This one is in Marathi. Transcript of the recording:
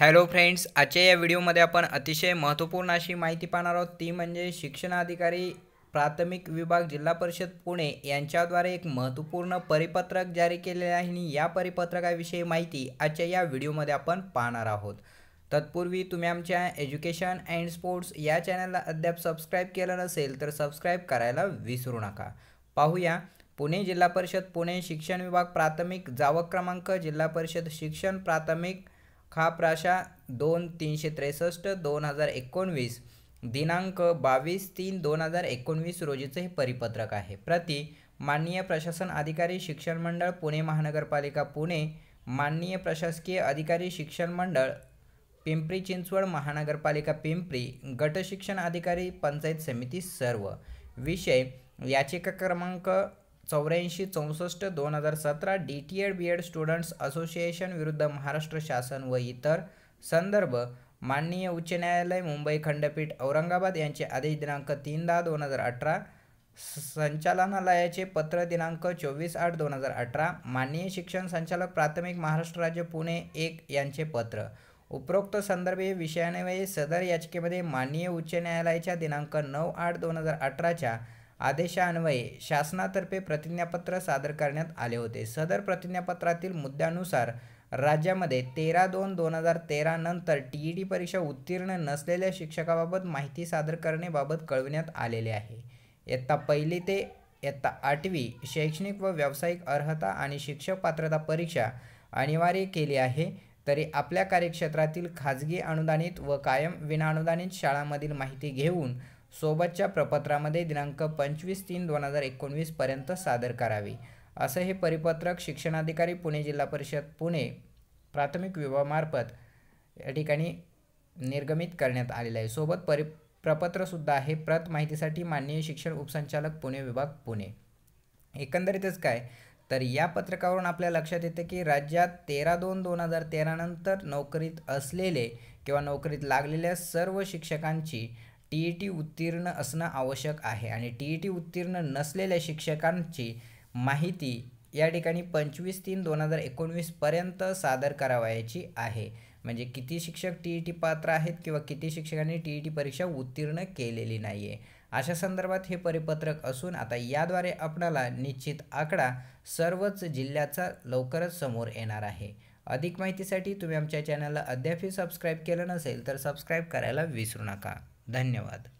हॅलो फ्रेंड्स आजच्या या व्हिडिओमध्ये आपण अतिशय महत्त्वपूर्ण अशी माहिती पाहणार आहोत. ती म्हणजे शिक्षणाधिकारी प्राथमिक विभाग जिल्हा परिषद पुणे यांच्याद्वारे एक महत्त्वपूर्ण परिपत्रक जारी केलेले आहे आणि या परिपत्रकाविषयी माहिती आजच्या या व्हिडिओमध्ये आपण पाहणार आहोत. तत्पूर्वी तुम्ही आमच्या एज्युकेशन अँड स्पोर्ट्स या चॅनलला अद्याप सबस्क्राईब केलं नसेल तर सबस्क्राईब करायला विसरू नका. पाहूया. पुणे जिल्हा परिषद पुणे शिक्षण विभाग प्राथमिक जावक क्रमांक जिल्हा परिषद शिक्षण प्राथमिक खा प्राशा दोन तीनशे त्रेसष्ट दोन हजार एकोणवीस. दिनांक बावीस तीन दोन हजार एकोणवीस रोजीचं हे परिपत्रक आहे. प्रति माननीय प्रशासन अधिकारी शिक्षण मंडळ पुणे महानगरपालिका पुणे माननीय प्रशासकीय अधिकारी शिक्षण मंडळ पिंपरी चिंचवड महानगरपालिका पिंपरी गट शिक्षण अधिकारी पंचायत समिती सर्व. विषय याचिका क्रमांक चौऱ्याऐंशी चौसष्ट दोन हजार सतरा D T Ed B Ed students association विरुद्ध महाराष्ट्र शासन व इतर संदर्भ माननीय उच्च न्यायालय मुंबई खंडपीठ औरंगाबाद यांचे आदेश दिनांक तीन दहा दोन हजार अठरा संचालनालयाचे पत्र दिनांक चोवीस आठ दोन हजार अठरा माननीय शिक्षण संचालक प्राथमिक महाराष्ट्र राज्य पुणे एक यांचे पत्र. उपरोक्त संदर्भे विषयान्वये सदर याचिकेमध्ये माननीय उच्च न्यायालयाच्या दिनांक नऊ आठ दोन हजार अठराच्या आदेशान्वये शासनातर्फे प्रतिज्ञापत्र सादर करण्यात आले होते. सदर प्रतिज्ञापत्रातील मुद्द्यानुसार राज्यामध्ये तेरा दोन दोन हजार तेरा नंतर टी ई डी परीक्षा उत्तीर्ण नसलेल्या शिक्षकाबाबत माहिती सादर करण्याबाबत कळविण्यात आलेले आहे. इयत्ता पहिली ते इयत्ता आठवी शैक्षणिक व व्यावसायिक अर्हता आणि शिक्षक पात्रता परीक्षा अनिवार्य केली आहे. तरी आपल्या कार्यक्षेत्रातील खाजगी अनुदानित व कायम विनाअनुदानित शाळांमधील माहिती घेऊन सोबतच्या प्रपत्रामध्ये दिनांक पंचवीस तीन दोन हजार एकोणवीसपर्यंत सादर करावी. असं हे परिपत्रक शिक्षणाधिकारी पुणे जिल्हा परिषद पुणे प्राथमिक विभागामार्फत या ठिकाणी निर्गमित करण्यात आलेलं आहे. सोबत परि प्रपत्रसुद्धा आहे. प्रत माहितीसाठी माननीय शिक्षण उपसंचालक पुणे विभाग पुणे. एकंदरीतच काय? तर या पत्रकावरून आपल्या लक्षात येते की राज्यात तेरा दोन दोन हजार तेरानंतर नोकरीत असलेले किंवा नोकरीत लागलेल्या सर्व शिक्षकांची टी ई टी उत्तीर्ण असणं आवश्यक आहे आणि टी ई टी उत्तीर्ण नसलेल्या शिक्षकांची माहिती या ठिकाणी पंचवीस तीन दोन हजार एकोणवीसपर्यंत सादर करावयाची आहे. म्हणजे किती शिक्षक टी ई टी पात्र आहेत किंवा किती शिक्षकांनी टी ई टी परीक्षा उत्तीर्ण केलेली नाही आहे अशा संदर्भात हे परिपत्रक असून आता याद्वारे आपणाला निश्चित आकडा सर्वच जिल्ह्याचा लवकरच समोर येणार आहे. अधिक माहितीसाठी तुम्ही आमच्या चॅनलला अद्यापही सबस्क्राईब केलं नसेल तर सबस्क्राईब करायला विसरू नका. धन्यवाद.